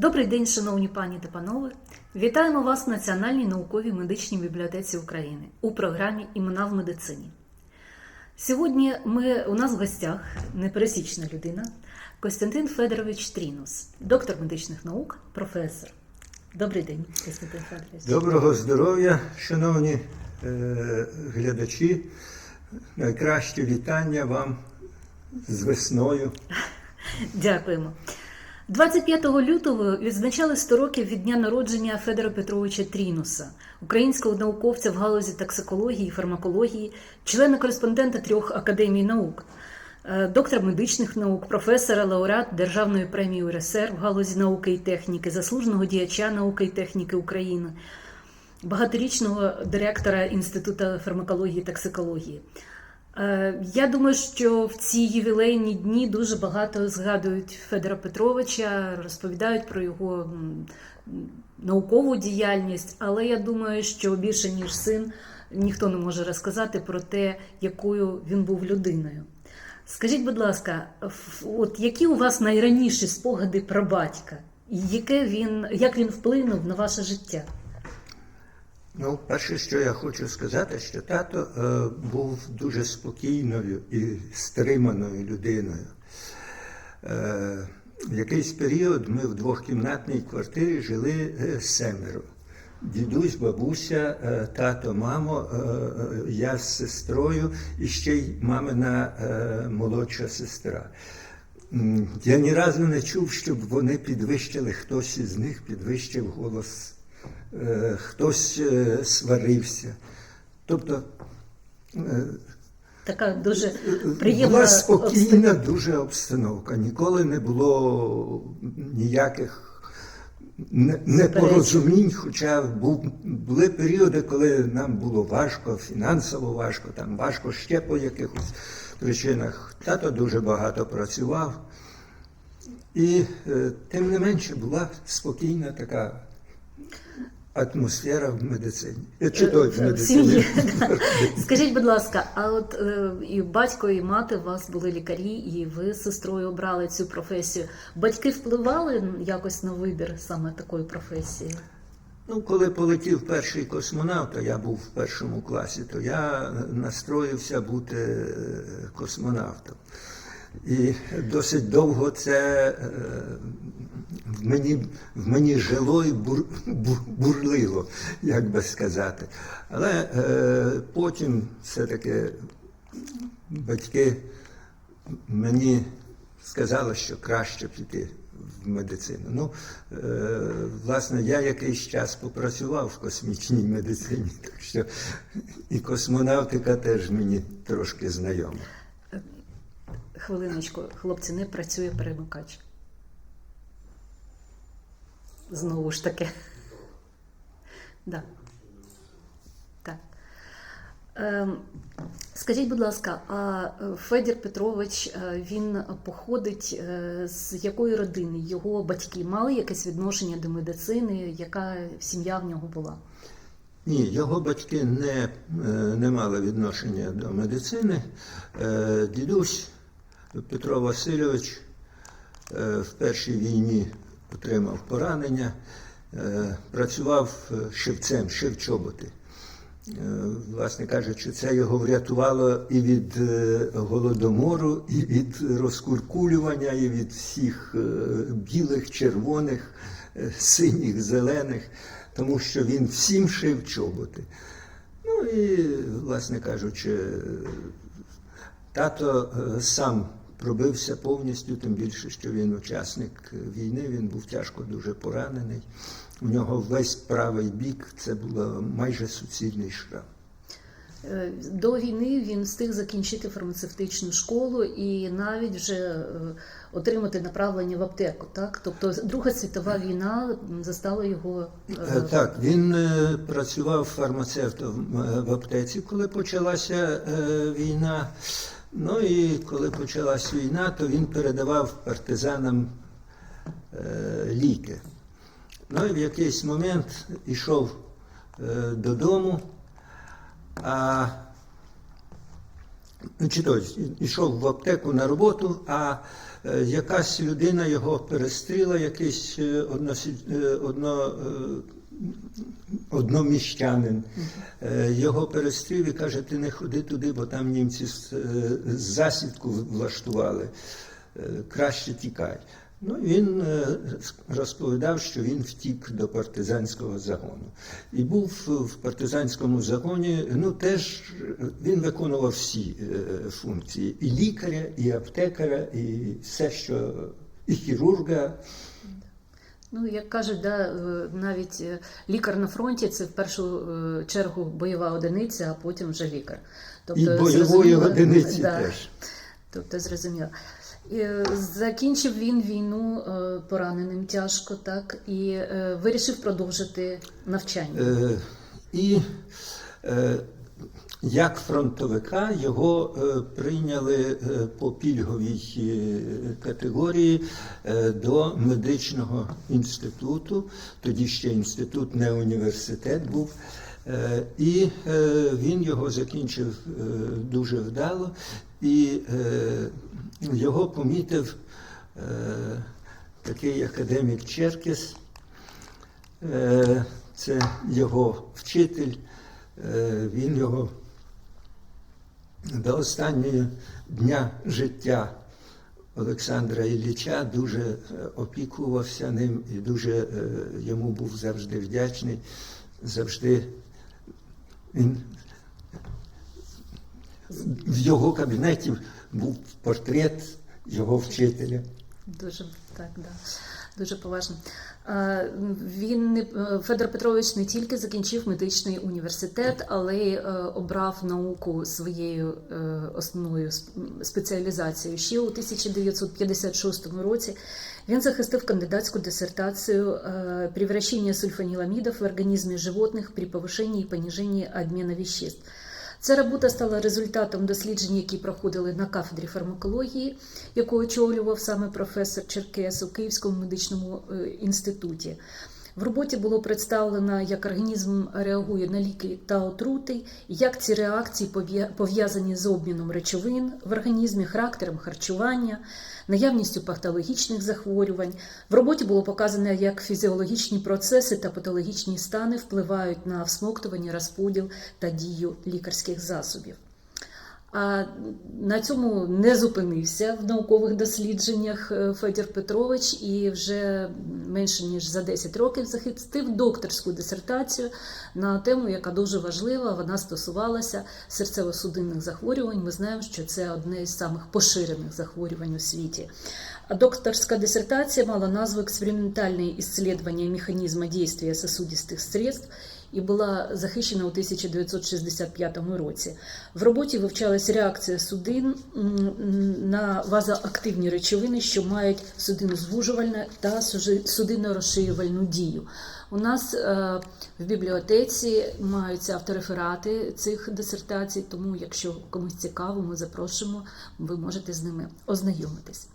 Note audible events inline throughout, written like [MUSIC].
Добрий день, шановні пані та панове. Вітаємо вас в Національній науковій медичній бібліотеці України у програмі Імена в медицині. Сьогодні ми, у нас в гостях непересічна людина Костянтин Федорович Трінус, доктор медичних наук, професор. Добрий день, Костянтин Федорович. Доброго здоров'я, шановні е, глядачі. Найкраще вітання вам з весною. Дякуємо. 25 лютого відзначали 100 років від дня народження Федора Петровича Трінуса, українського науковця в галузі токсикології фармакології, члена кореспондента трьох академій наук, е, доктор медичних наук, професора, лауреат Державної премії УРСР в галузі науки і техніки, заслуженого діяча науки і техніки України, багаторічного директора Інституту фармакології і токсикології. Е, Я думаю, що в ці ювілейні дні дуже багато згадують Федора Петровича, розповідають про його наукову діяльність, але я думаю, що більше ніж син ніхто не може розказати про те, якою він був людиною. Скажіть, будь ласка, от які у вас найраніші спогади про батька? Яке він, як він вплинув на ваше життя? Ну, перше, що я хочу сказати, що тато е, був дуже спокійною і стриманою людиною. Е, якийсь період ми в двохкімнатній квартирі жили е, семеро. Дідусь, бабуся, е, тато, мамо, е, я з сестрою і ще й мамина молодша сестра. Я ні разу не чув, щоб вони підвищили, хтось із них підвищив голос, хтось е, сварився. Тобто е, Така дуже приємна була обстановка. спокійна дуже обстановка. Ніколи не було ніяких непорозумінь, хоча були періоди, коли нам було важко, фінансово важко, там важко ще по якихось причинах. Тато дуже багато працював. І е, тим не менше була спокійна така атмосфера в медицині. Е, Чи в в медицині. [LAUGHS] Скажіть, будь ласка, а от е, і батько, і мати у вас були лікарі, і ви з сестрою обрали цю професію. Батьки впливали якось на вибір саме такої професії? Ну, коли полетів перший космонавт, а я був в першому класі, то я настроївся бути е, космонавтом. І досить довго це е, в мені, в мені жило і бур, бур, бурлило, як би сказати. Але е, потім все-таки батьки мені сказали, що краще піти в медицину. Ну, е, власне, я якийсь час попрацював в космічній медицині, так що і космонавтика теж мені трошки знайома. Хвилиночку, хлопці, не працює перемикач. Знову ж таки. Да. Так. Ем, скажіть, будь ласка, а е, Федір Петрович е, він походить е, з якої родини? Його батьки мали якесь відношення до медицини? Яка сім'я в нього була? Ні, його батьки не, не мали відношення до медицини. Дідусь Петро Васильович е, в першій війні отримав поранення, е, працював е, шивцем, шив чоботи. Власне кажучи, це його врятувало і від голодомору, і від розкуркулювання, і від всіх білих, червоних, синіх, зелених, тому що він всім шив чоботи. Ну і, власне кажучи, тато сам пробився повністю, тим більше, що він учасник війни, він був тяжко дуже поранений. У нього весь правий бік це було майже суцільний шрам. Е, До війни він встиг закінчити фармацевтичну школу і навіть вже е, отримати направлення в аптеку. Так, тобто Друга світова війна застала його е, Так, він працював фармацевтом в аптеці, коли почалася війна. Ну і коли почалась війна, то він передавав партизанам е, ліки. Ну і в якийсь момент йшов е, додому, а чи то йшов в аптеку на роботу, а е, якась людина його перестріла, якийсь е, односі, е, одно, е, одноміщанин. Е, Його перестрів і каже, ти не ходи туди, бо там німці е, засідку влаштували. Е, Краще тікай. Ну, він розповідав, що він втік до партизанського загону. І був в партизанському загоні, ну теж він виконував всі функції: і лікаря, і аптекаря, і все, що і хірурга. Ну, як кажуть, да, е, навіть е, лікар на фронті це в першу е, чергу бойова одиниця, а потім вже лікар. І бойової одиниці да, теж. Тобто зрозуміло. Закінчив він війну пораненим тяжко, так, і вирішив продовжити навчання. Е, І е, як фронтовика його е, прийняли е, по пільговій е, категорії до медичного інституту. Тоді ще інститут, не університет був. І він його закінчив дуже вдало, і його помітив такий академік Черкес. Це його вчитель, він його до останнього дня життя Олександра Ілліча дуже е, опікувався ним і дуже е, йому був завжди вдячний. Завжди він в його кабінеті був портрет його вчителя. Дуже так, да. Дуже поважно. Він не е, Федор Петрович не тільки закінчив медичний університет, але й е, обрав науку своєю е, основною спеціалізацією. Ще у 1956 році він захистив кандидатську диссертацию е, «Превращение в организме животных при повышении и понижении обмена веществ». Ця робота стала результатом досліджень, які проходили на кафедрі фармакології, яку очолював саме професор Черкес у Київському медичному е, інституті. В роботі було представлено, як організм реагує на ліки та отрути, як ці реакції пов'я- пов'язані з обміном речовин в організмі, характером харчування, наявністю патологічних захворювань. В роботі було показано, як фізіологічні процеси та патологічні стани впливають на всмоктування, розподіл та дію лікарських засобів. А на цьому не зупинився в наукових дослідженнях е, Федір Петрович і вже менше ніж за 10 років захистив докторську дисертацію на тему, яка дуже важлива. Вона стосувалася серцево-судинних захворювань. Ми знаємо, що це одне із самих поширених захворювань у світі. Докторська диссертація мала назву «Експериментальне исследование механізму действия сосудистых средств» і була захищена у 1965 році. В роботі вивчалась реакція судин на вазоактивні речовини, що мають судинозвужувальну та судинорозширювальну дію. У нас е, в бібліотеці маються автореферати цих дисертацій, тому якщо комусь цікаво, ми запрошуємо, ви можете з ними ознайомитись.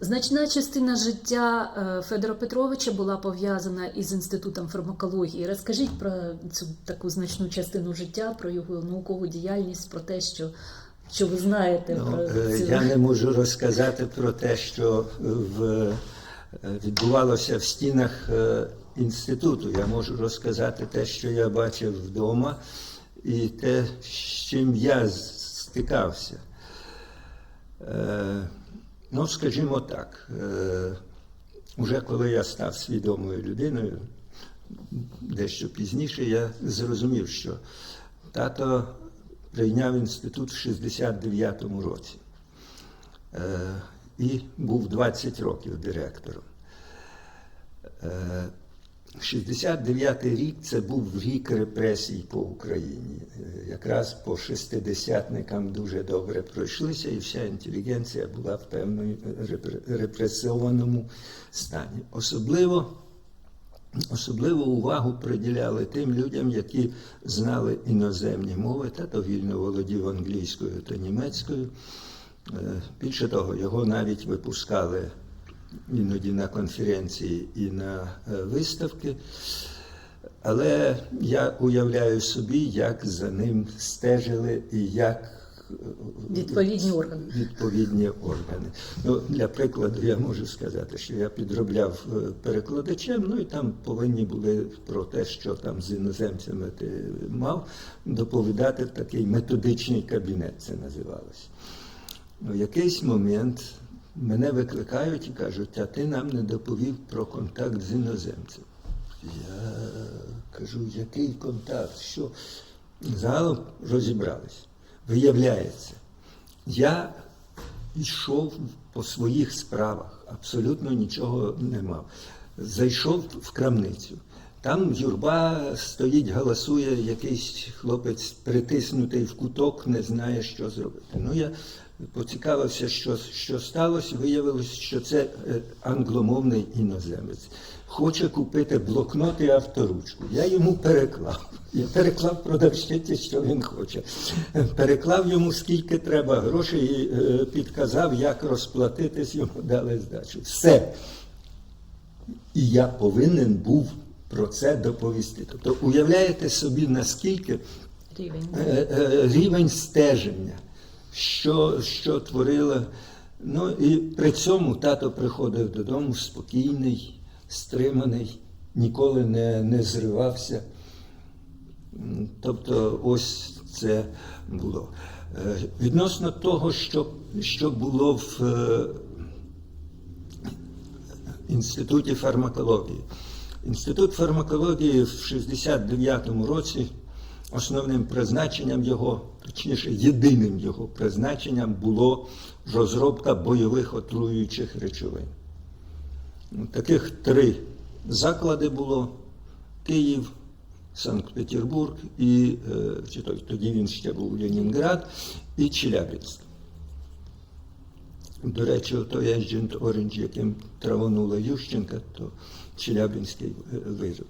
Значна частина життя е, Федора Петровича була пов'язана із інститутом фармакології. Розкажіть про цю таку значну частину життя, про його наукову діяльність, про те, що, що ви знаєте Ну, про е, цю я не можу розказати про те, що в, е, відбувалося в стінах інституту. Я можу розказати те, що я бачив вдома, і те, з чим я стикався. Е, Ну, скажімо так, е, уже коли я став свідомою людиною, дещо пізніше, я зрозумів, що тато прийняв інститут в 69-му році е, і був 20 років директором. Е, 69-й рік це був рік репресій по Україні. Якраз по шестидесятникам дуже добре пройшлися, і вся інтелігенція була в певному репре- репресованому стані. Особливо Особливу увагу приділяли тим людям, які знали іноземні мови, та то вільно володів англійською та німецькою. Е, Більше того, його навіть випускали іноді на конференції і на е, виставки. Але я уявляю собі, як за ним стежили і як е, Відповідні органи. відповідні органи. Ну, для прикладу я можу сказати, що я підробляв е, перекладачем, ну і там повинні були про те, що там з іноземцями ти мав, доповідати такий методичний кабінет, це називалось. Ну, в якийсь момент мене викликають і кажуть, а ти нам не доповів про контакт з іноземцем. Я кажу, який контакт? Що? Загалом розібрались. Виявляється, я йшов по своїх справах, абсолютно нічого не мав. Зайшов в крамницю. Там юрба стоїть, галасує, якийсь хлопець притиснутий в куток, не знає, що зробити. Ну, я поцікавився, що, що сталося. Виявилось, що це е, англомовний іноземець. Хоче купити блокнот і авторучку. Я йому переклав. Я переклав продавщиці, що він хоче. Переклав йому скільки треба грошей і е, підказав, як розплатитись, йому дали здачу. Все. І я повинен був про це доповісти. Тобто, уявляєте собі, наскільки Рівень. е, рівень стеження, що, що творила. Ну і при цьому тато приходив додому спокійний, стриманий, ніколи не, не зривався. Тобто, ось це було. Е, Відносно того, що, що було в е, Інституті фармакології. Інститут фармакології в 69-му році основним призначенням його, точніше, єдиним його призначенням було розробка бойових отруюючих речовин. Ну, Таких три заклади було: Київ, Санкт-Петербург і е, чи тоді він ще був Ленінград і Челябинськ. До речі, той Agent Orange, яким травонула Ющенка, то Челябинський е, вироб.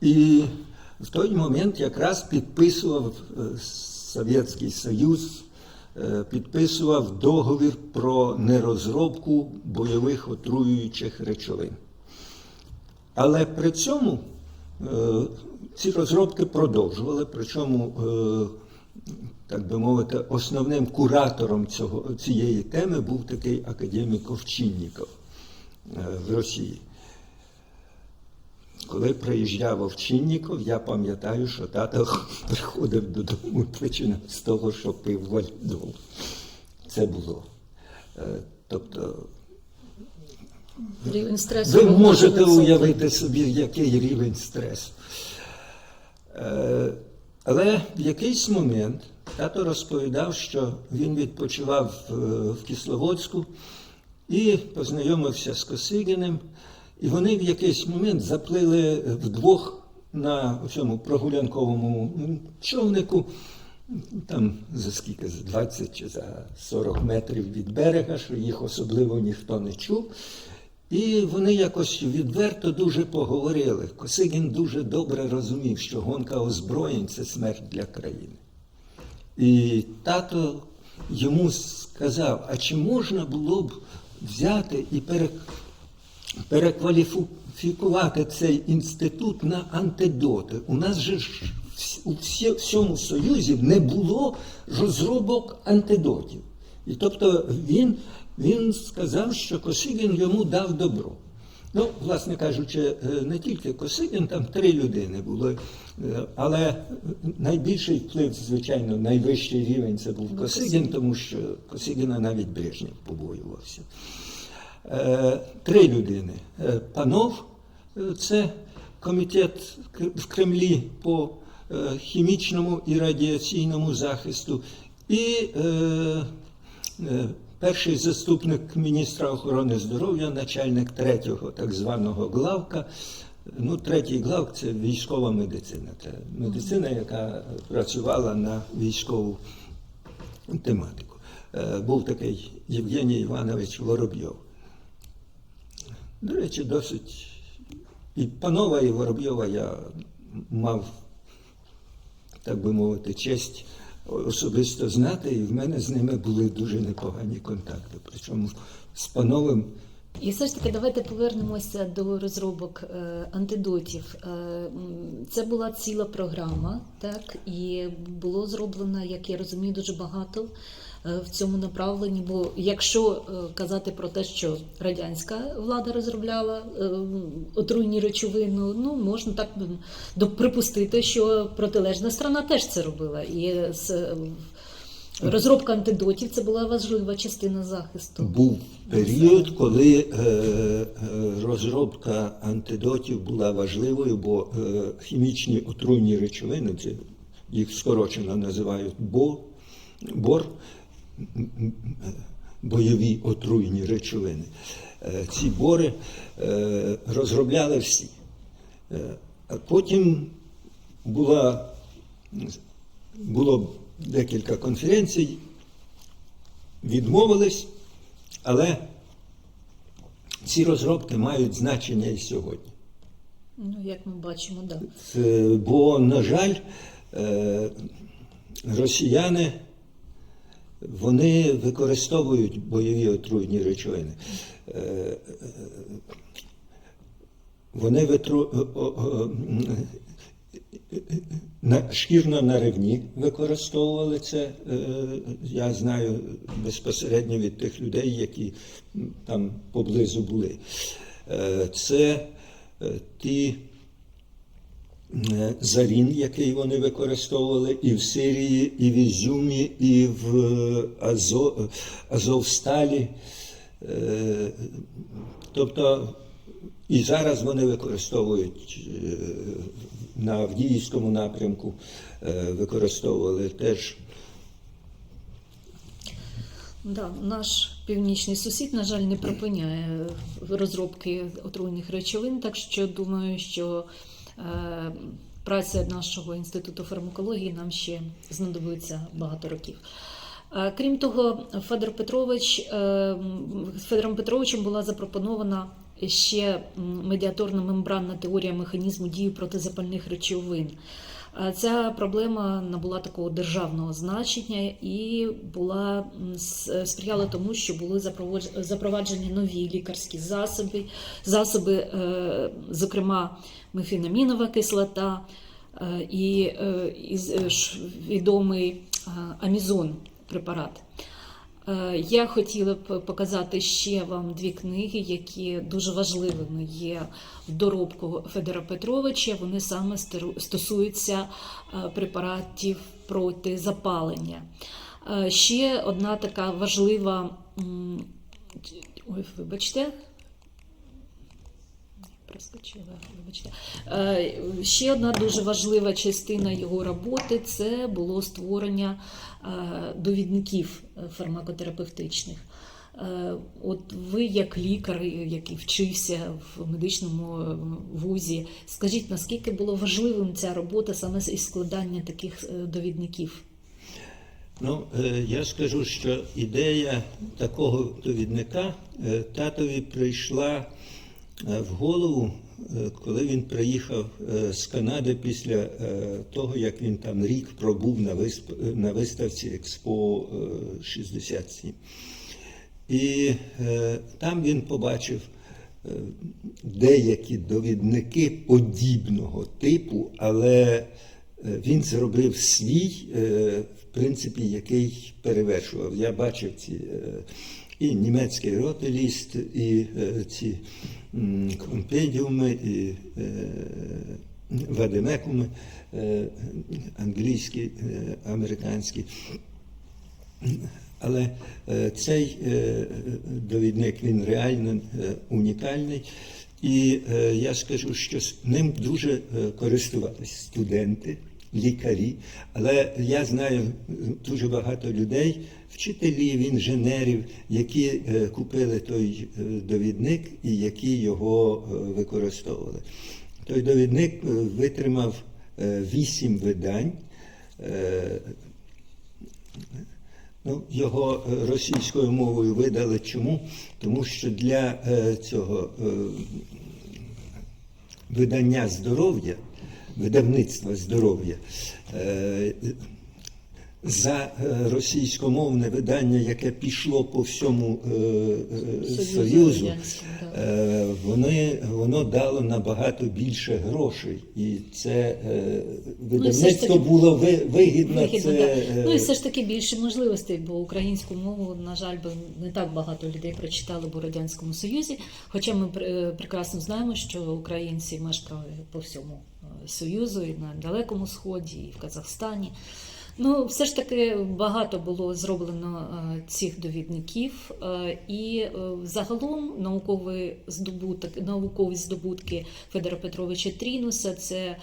І в той момент якраз підписував е, Совєтський Союз, е, підписував договір про нерозробку бойових отруюючих речовин. Але при цьому е, ці розробки продовжували, причому, е, так би мовити, основним куратором цього, цієї теми був такий академік Овчинніков е, в Росії. Коли приїжджав Овчинніков, я пам'ятаю, що тато приходив додому починав з того, що пив вальдол. Це було. Е, Тобто Рівень стресу. ви можете уявити собі, який рівень стресу. Е, Але в якийсь момент тато розповідав, що він відпочивав е, в Кисловодську і познайомився з Косигіним, і вони в якийсь момент заплили вдвох на цьому прогулянковому човнику, там за скільки, за 20 чи за 40 метрів від берега, що їх особливо ніхто не чув. І вони якось відверто дуже поговорили. Косигін дуже добре розумів, що гонка озброєнь це смерть для країни. І тато йому сказав: а чи можна було б взяти і пере- перекваліфікувати цей інститут на антидоти? У нас же ж у всьому Союзі не було розробок антидотів. І тобто він, він сказав, що Косигін йому дав добро. Ну, власне кажучи, е, не тільки Косигін, там три людини було. Е, Але найбільший вплив, звичайно, найвищий рівень це був Косигін, тому що Косигіна навіть Брежнєв побоювався. Е, Три людини. Е, Панов, е, це комітет в Кремлі по хімічному і радіаційному захисту, і перший заступник міністра охорони здоров'я, начальник третього так званого главка. Ну, третій главк це військова медицина. Це медицина, яка працювала на військову тематику. Був такий Євгеній Іванович Воробйов. До речі, досить і панова, і Воробйова я мав, так би мовити, честь особисто знати, і в мене з ними були дуже непогані контакти. Причому з пановим І все ж таки, давайте повернемося до розробок е, антидотів. Е, це була ціла програма, так і було зроблено, як я розумію, дуже багато в цьому направленні. Бо якщо е, казати про те, що радянська влада розробляла е, отруйні речовини, ну можна так припустити, що протилежна сторона теж це робила. І е, розробка антидотів це була важлива частина захисту. Був період, коли е, е, розробка антидотів була важливою, бо е, хімічні отруйні речовини, це їх скорочено називають БО, бор, е, бойові отруйні речовини. Е, ці бори е, розробляли всі. Е, а потім була, було декілька конференцій, відмовились, але ці розробки мають значення і сьогодні. Ну, як ми бачимо, так. Да. Бо, на жаль, росіяни вони використовують бойові отруйні речовини. Е, е, Вони витру... на шкірно на ревні використовували це. е, Я знаю безпосередньо від тих людей, які там поблизу були. Е, Це е, ті е, зарін, який вони використовували і в Сирії, і в Ізюмі, і в е, Азо... Азовсталі. Е, Тобто і зараз вони використовують е, на Авдіївському напрямку, використовували теж. Да, наш північний сусід, на жаль, не припиняє розробки отруйних речовин, так що думаю, що праця нашого інституту фармакології нам ще знадобиться багато років. Е, Крім того, Федор Петрович е, Федором Петровичем була запропонована ще медіаторна медіаторно-мембранна теорія механізму дії протизапальних речовин. Е, Ця проблема набула такого державного значення і була сприяла тому, що були запроваджені нові лікарські засоби, засоби, е, зокрема мефінамінова кислота е, і, е, е, відомий е, амізон препарат. Е, Я хотіла б показати ще вам дві книги, які дуже важливими є в доробку Федора Петровича. Вони саме стосуються е, препаратів проти запалення. Е, Ще одна така важлива. Ой, вибачте. Вибачте. Ще одна дуже важлива частина його роботи це було створення довідників е, фармакотерапевтичних. Е, От ви, як лікар, який вчився в медичному е, вузі, скажіть, наскільки було важливим ця робота саме із складання таких е, довідників? Ну, е, я скажу, що ідея такого довідника е, татові прийшла е, в голову, е, коли він приїхав е, з Канади після е, того, як він там рік пробув на, виставці Експо е, 67. І е, там він побачив е, деякі довідники подібного типу, але е, він зробив свій, е, в принципі, який перевершував. Я бачив ці е, і німецький ротеліст, і е, ці компедіуми, і е, вадемекуми е, англійські, американські. Але цей довідник він реально унікальний. І я скажу, що з ним дуже користувалися студенти, лікарі. Але я знаю е, дуже багато людей, вчителів, інженерів, які е, купили той е, довідник і які його використовували. Той довідник витримав вісім видань. Ну, його російською мовою видали чому? Тому що для цього видання здоров'я, видавництва здоров'я, е, за е, російськомовне видання, яке пішло по всьому е, е, Союзу вони, воно дало набагато більше грошей. І це е, видавництво таки було ви- вигідно. Вигідно, це, Ну і все ж таки більше можливостей, бо українську мову, на жаль, би не так багато людей прочитали б у Радянському Союзі. Хоча ми пр- прекрасно знаємо, що українці мешкали по всьому Союзу, і на Далекому Сході, і в Казахстані. Ну, все ж таки багато було зроблено е, цих довідників, е, і е, загалом науковий здобуток, наукові здобутки Федора Петровича Трінуса це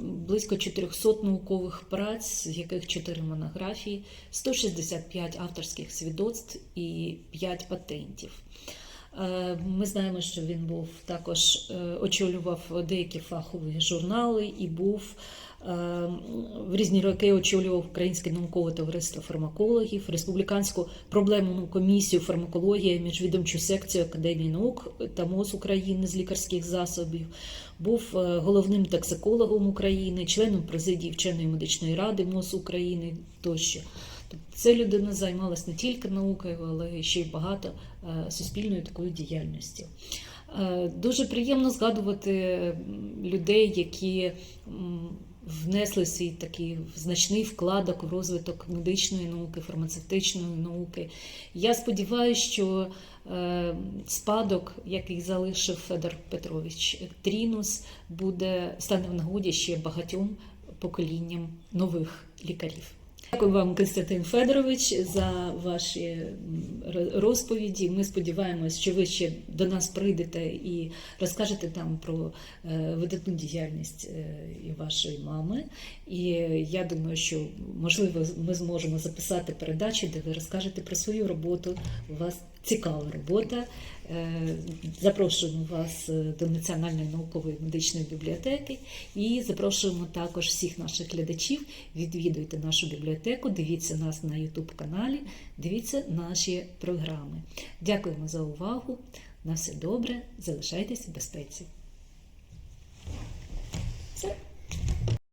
близько 400 наукових праць, з яких 4 монографії, 165 авторських свідоцтв і 5 патентів. Ми знаємо, що він був також очолював деякі фахові журнали і був в різні роки очолював Українське наукове товариство фармакологів, Республіканську проблемну комісію фармакологія, міжвідомчу секцію Академії наук та МОЗ України з лікарських засобів. Був е, головним токсикологом України, членом президії вченої медичної ради МОЗ України тощо. Тобто Ця людина займалась не тільки наукою, але ще й багато е, суспільною такою діяльністю. Е, Дуже приємно згадувати людей, які внесли свій такий значний вкладок в розвиток медичної науки, фармацевтичної науки. Я сподіваюся, що е, спадок, який залишив Федор Петрович Трінус, буде стане в нагоді ще багатьом поколінням нових лікарів. Дякую вам, Константин Федорович, за ваші розповіді. Ми сподіваємось, що ви ще до нас прийдете і розкажете нам про е, видатну діяльність е, і вашої мами. І я думаю, що можливо ми зможемо записати передачу, де ви розкажете про свою роботу. У вас цікава робота. Е, Запрошуємо вас е, до Національної наукової медичної бібліотеки і запрошуємо також всіх наших глядачів. Відвідуйте нашу бібліотеку, дивіться нас на YouTube каналі, дивіться наші програми. Дякуємо за увагу. На все добре, залишайтесь в безпеці.